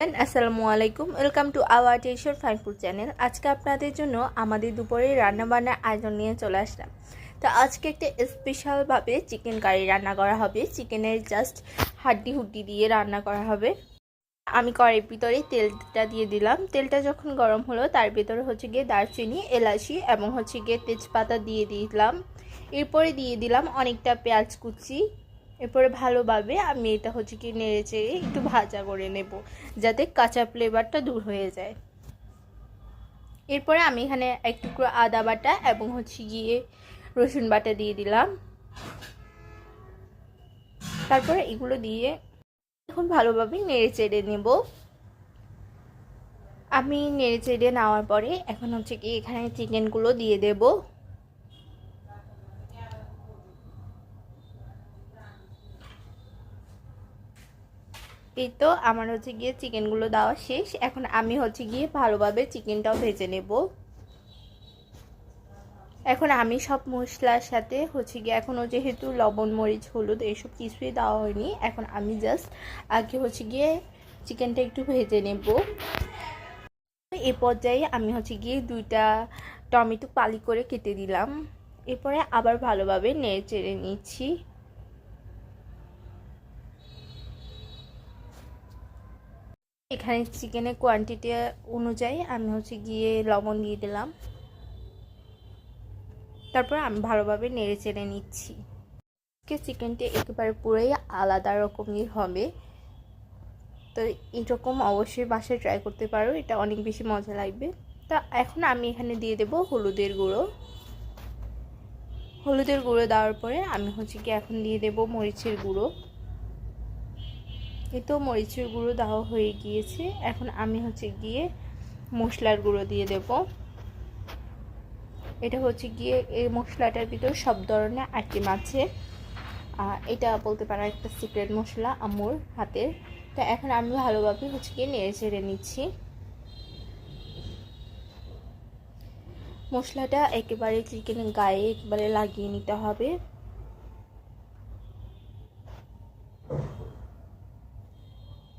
আসসালামু আলাইকুম welcome to our টেশর ফাইন ফুড চ্যানেল আজকে আপনাদের জন্য আমাদের দুপুরে রান্নাবান্নার আয়োজন নিয়ে চলে আসলাম। তো আজকে একটা স্পেশালভাবে চিকেন কারি রান্না করা হবে। চিকেনের জাস্ট হাড্ডি হুড্ডি দিয়ে রান্না করা হবে। আমি কড়াইয়ের ভিতরে তেলটা দিয়ে দিলাম। তেলটা যখন গরম হলো, তার ভিতরে হচ্ছে গিয়ে দারচিনি, এলাচি এবং হচ্ছে গিয়ে তেজপাতা দিয়ে দিলাম। এরপরে দিয়ে দিলাম অনেকটা পেঁয়াজ কুচি এরপরে ভালোভাবে আমি এটা হচ্ছে কি নেড়ে চেড়ে একটু ভাজা করে নেব, যাতে কাঁচা ফ্লেভারটা দূর হয়ে যায়। এরপরে আমি এখানে এক টুকরো আদা বাটা এবং হচ্ছে গিয়ে রসুন বাটা দিয়ে দিলাম। তারপরে এগুলো দিয়ে এখন ভালোভাবে নেড়ে চেড়ে নেব। আমি নেড়ে চেড়ে নেওয়ার পরে এখন হচ্ছে কি এখানে চিকেনগুলো দিয়ে দেবো। এই তো আমার হচ্ছে গিয়ে চিকেনগুলো দেওয়া শেষ। এখন আমি হচ্ছে গিয়ে ভালোভাবে চিকেনটাও ভেজে নেব। এখন আমি সব মশলার সাথে হচ্ছে গিয়ে এখনও যেহেতু লবণ, মরিচ, হলুদ এইসব কিছুই দেওয়া হয়নি, এখন আমি জাস্ট আগে হচ্ছে গিয়ে চিকেনটা একটু ভেজে নেব। এ পর্যায়ে আমি হচ্ছে গিয়ে দুইটা টমেটো পালি করে কেটে দিলাম। এরপরে আবার ভালোভাবে নেড়ে চেড়ে নিচ্ছি। এখানে চিকেনের কোয়ান্টিটি অনুযায়ী আমি হচ্ছে গিয়ে লবণ দিয়ে দিলাম। তারপর আমি ভালোভাবে নেড়ে চেড়ে নিচ্ছি। চিকেনটি একেবারে পুরোই আলাদা রকমের হবে। তো এরকম অবশ্যই বাসায় ট্রাই করতে পারো, এটা অনেক বেশি মজা লাগবে। তা এখন আমি এখানে দিয়ে দেব হলুদের গুঁড়ো। হলুদের গুঁড়ো দেওয়ার পরে আমি হচ্ছে কি এখন দিয়ে দেব মরিচের গুঁড়ো। এই তো মরিচের গুঁড়ো দেওয়া হয়ে গিয়েছে। এখন আমি হচ্ছে গিয়ে মশলার গুঁড়ো দিয়ে দেব। এটা হচ্ছে গিয়ে এই মশলাটার ভিতর সব ধরনের আইটেম আছে। এটা বলতে পারো একটা সিক্রেট মশলা আমুর হাতের তো এখন আমি ভালোভাবে হচ্ছে গিয়ে নেড়ে ছেড়ে নিচ্ছি। মশলাটা একেবারে চিকেনের গায়ে একেবারে লাগিয়ে নিতে হবে।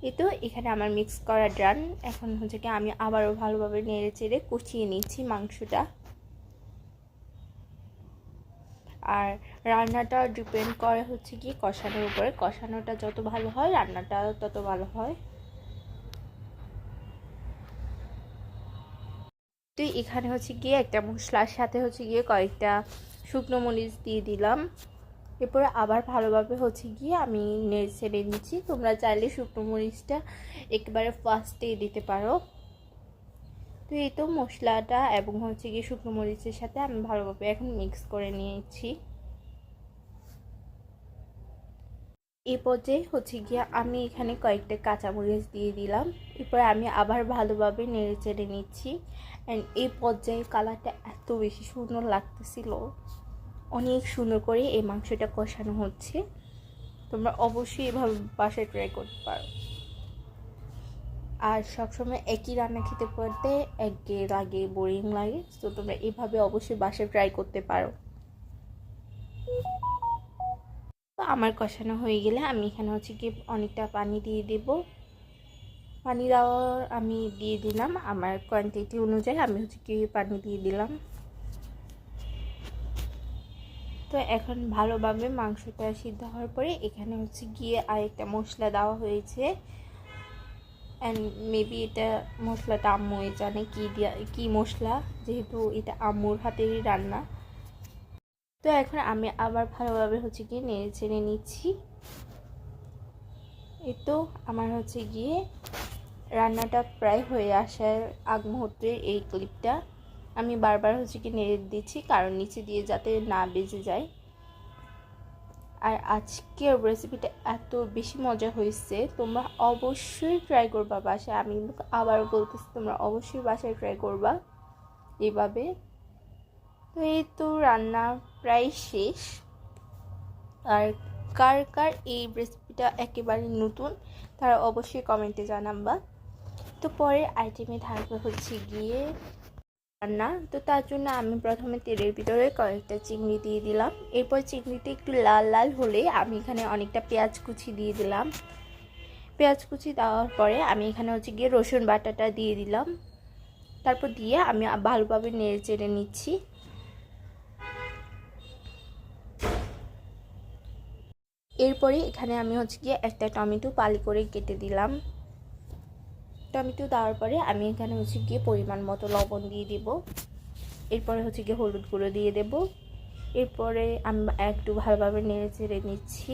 এই তো এখানে আমার মিক্স করা ডান এখন হচ্ছে কি আমি আবারও ভালোভাবে নেড়ে চেড়ে কষিয়ে নিচ্ছি মাংসটা। আর রান্নাটা ডিপেন্ড করে হচ্ছে কি কষানোর উপরে। কষানোটা যত ভালো হয়, রান্নাটা তত ভালো হয়। তো এখানে হচ্ছে গিয়ে একটা মশলার সাথে হচ্ছে গিয়ে কয়েকটা শুকনো মরিচ দিয়ে দিলাম। এরপরে আবার ভালোভাবে হচ্ছে গিয়ে আমি নেড়ে ছেড়ে নিচ্ছি। তোমরা চাইলে শুকনো মরিচটা একেবারে ফার্স্টে দিতে পারো। তো এই তো মশলাটা এবং হচ্ছে গিয়ে শুকনো মরিচের সাথে আমি ভালোভাবে এখন মিক্স করে নিয়েছি। এ পর্যায়ে হচ্ছে গিয়ে আমি এখানে কয়েকটা কাঁচামরিচ দিয়ে দিলাম। এরপরে আমি আবার ভালোভাবে নেড়ে চেড়ে নিচ্ছি। অ্যান্ড এই পর্যায়ে কালারটা এত বেশি সুন্দর লাগতেছিল। অনেক সুন্দর করে এই মাংসটা কষানো হচ্ছে। তোমরা অবশ্যই এভাবে বাসায় ট্রাই করতে পারো। আর সবসময় একই রান্না খেতে পড়তে একগে লাগে বোরিং লাগে, তো তোমরা এভাবে অবশ্যই বাসায় ট্রাই করতে পারো। তো আমার কষানো হয়ে গেলে আমি এখানে হচ্ছে কি অনেকটা পানি দিয়ে দেব। পানি দেওয়ার আমি দিয়ে দিলাম, আমার কোয়ান্টিটি অনুযায়ী আমি হচ্ছে কি পানি দিয়ে দিলাম। তো এখন ভালোভাবে মাংসটা সিদ্ধ হওয়ার পরে এখানে হচ্ছে গিয়ে আরেকটা মশলা দেওয়া হয়েছে। অ্যান্ড মেবি এটা মশলাটা আম্মুই জানে কী দিয়া কী মশলা, যেহেতু এটা আম্মুর হাতেরই রান্না। তো এখন আমি আবার ভালোভাবে হচ্ছে গিয়ে নেড়ে চেড়ে নিচ্ছি। এই তো আমার হচ্ছে গিয়ে রান্নাটা প্রায় হয়ে আসার আগ মুহূর্তের এই ক্লিপটা। আমি বারবার হচ্ছে কি নেড়ে দিচ্ছি, কারণ নিচে দিয়ে যাতে না বেজে যায়। আর আজকের রেসিপিটা এত বেশি মজা হয়েছে, তোমরা অবশ্যই ট্রাই করবা বাসায়। আমি আবার বলতেছি, তোমরা অবশ্যই বাসায় ট্রাই করবা। এভাবে। তো এই তো রান্না প্রায় শেষ। আর কার কার এই রেসিপিটা একেবারে নতুন, তারা অবশ্যই কমেন্টে জানাবা। তো পরের আইটেমে থাকবে হচ্ছে গিয়ে রান্না তো তার জন্য আমি প্রথমে তেলের ভিতরে কয়েকটা চিংড়ি দিয়ে দিলাম। এরপর চিংড়িটা একটু লাল লাল হলে আমি এখানে অনেকটা পেঁয়াজ কুচি দিয়ে দিলাম। পেঁয়াজ কুচি দেওয়ার পরে আমি এখানে হচ্ছে গিয়ে রসুন বাটাটা দিয়ে দিলাম। তারপর দিয়ে আমি ভালোভাবে নেড়ে চেড়ে নিচ্ছি। এরপরে এখানে আমি হচ্ছে গিয়ে একটা টমেটো পালি করে কেটে দিলাম। টমেটো দেওয়ার পরে আমি এখানে হচ্ছে গিয়ে পরিমাণ মতো লবণ দিয়ে দেব। এরপরে হচ্ছে গিয়ে হলুদ গুঁড়ো দিয়ে দেব। এরপরে আমি একটু ভালোভাবে নেড়ে চেড়ে নিচ্ছি।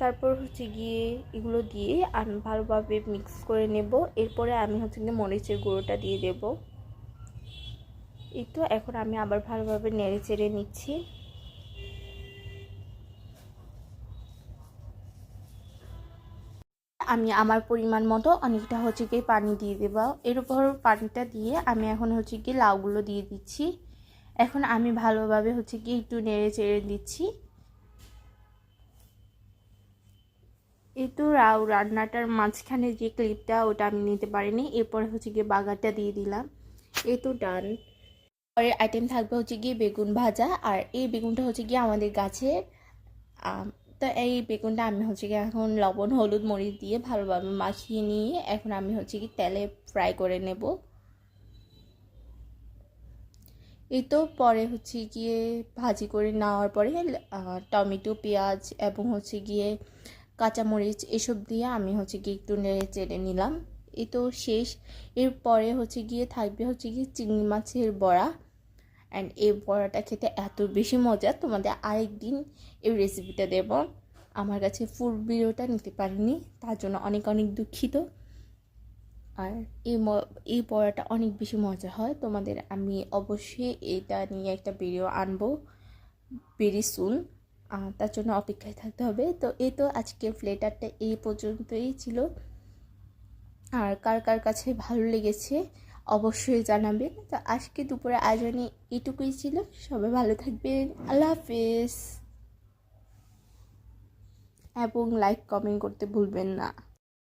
তারপর হচ্ছে গিয়ে এগুলো দিয়ে আমি ভালোভাবে মিক্স করে নেব। এরপরে আমি হচ্ছে গিয়ে মরিচের গুঁড়োটা দিয়ে দেব। এই তো, এখন আমি আবার ভালোভাবে নেড়ে চেড়ে নিচ্ছি। আমি আমার পরিমাণ মতো অনেকটা হচ্ছে গিয়ে পানি দিয়ে দেব। এর উপর পানিটা দিয়ে আমি এখন হচ্ছে গিয়ে লাউগুলো দিয়ে দিচ্ছি। এখন আমি ভালোভাবে হচ্ছে গিয়ে একটু নেড়ে চেড়ে দিচ্ছি। তো রাউ রান্নাটার মাঝখানে যে ক্লিপটা ওটা আমি নিতে পারিনি, এরপরে হচ্ছে গিয়ে বাগারটা দিয়ে দিলাম। এ তো ডান। পরের আইটেম থাকবে হচ্ছে গিয়ে বেগুন ভাজা, আর এই বেগুনটা হচ্ছে গিয়ে আমাদের গাছের তো এই বেগুনটা আমি হচ্ছে গিয়ে এখন লবণ, হলুদ, মরিচ দিয়ে ভালোভাবে মাখিয়ে নিয়ে এখন আমি হচ্ছে কি তেলে ফ্রাই করে নেব। এই তো পরে হচ্ছে গিয়ে ভাজি করে নেওয়ার পরে টমেটো, পেঁয়াজ এবং হচ্ছে গিয়ে কাঁচামরিচ এসব দিয়ে আমি হচ্ছে গিয়ে একটু নেড়ে চেড়ে নিলাম। এই তো শেষ। এরপরে হচ্ছে গিয়ে থাকবে হচ্ছে গিয়ে চিংড়ি মাছের বড়া। অ্যান্ড এই বড়াটা খেতে এত বেশি মজা, তোমাদের আরেক দিন এই রেসিপিটা দেব। আমার কাছে ফুল ভিডিওটা নিতে পারিনি, তার জন্য অনেক অনেক দুঃখিত। আর এই এই বড়াটা অনেক বেশি মজা হয়। তোমাদের আমি অবশ্যই এটা নিয়ে একটা ভিডিও আনব ভেরি সুন তার জন্য অপেক্ষায় থাকতে হবে। তো এই তো আজকের ফ্লেটারটা এই পর্যন্তই ছিল। আর কার কার কাছে ভালো লেগেছে অবশ্যই জানাবেন। তো আজকে দুপুরে আয়োজনে এটুকুই ছিল। সবাই ভালো থাকবেন। আল্লাহ হাফিজ। এবং লাইক কমেন্ট করতে ভুলবেন না।